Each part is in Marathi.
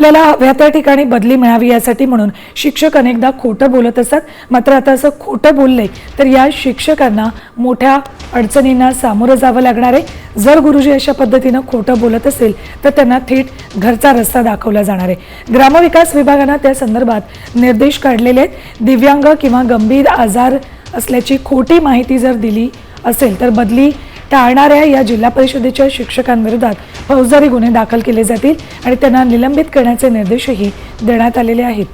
आपल्याला हव्या त्या ठिकाणी बदली मिळावी यासाठी म्हणून शिक्षक अनेकदा खोटं बोलत असतात. मात्र आता असं खोटं बोलले तर या शिक्षकांना मोठ्या अडचणींना सामोरं जावं लागणार आहे. जर गुरुजी अशा पद्धतीनं खोटं बोलत असेल तर त्यांना थेट घरचा रस्ता दाखवला जाणार आहे. ग्रामविकास विभागानं त्या संदर्भात निर्देश काढलेले आहेत. दिव्यांग किंवा गंभीर आजार असल्याची खोटी माहिती जर दिली असेल तर बदली टाळणाऱ्या या जिल्हा परिषदेच्या शिक्षकांविरोधात फौजदारी गुन्हे दाखल केले जातील आणि त्यांना निलंबित करण्याचे निर्देशही देण्यात आलेले आहेत.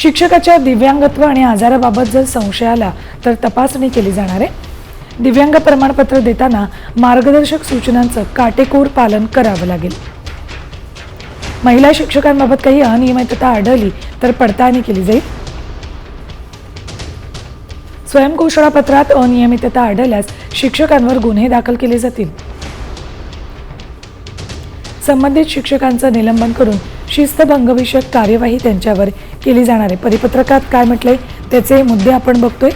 शिक्षकाच्या दिव्यांगत्व आणि आजाराबाबत जर संशय आला तर तपासणी केली जाणार आहे. दिव्यांग प्रमाणपत्र देताना मार्गदर्शक सूचनांचं काटेकोर पालन करावं लागेल. महिला शिक्षकांबाबत काही अनियमितता आढळली तर पडताळणी केली जाईल. स्वयंघोषणापत्रात अनियमितता आढळल्यास शिक्षकांवर गुन्हे दाखल केले जातील. संबंधित शिक्षकांचं निलंबन करून शिस्तभंगविषयक कार्यवाही त्यांच्यावर केली जाणार आहे. परिपत्रकात काय म्हटलंय? त्याचे मुद्दे आपण बघतोय.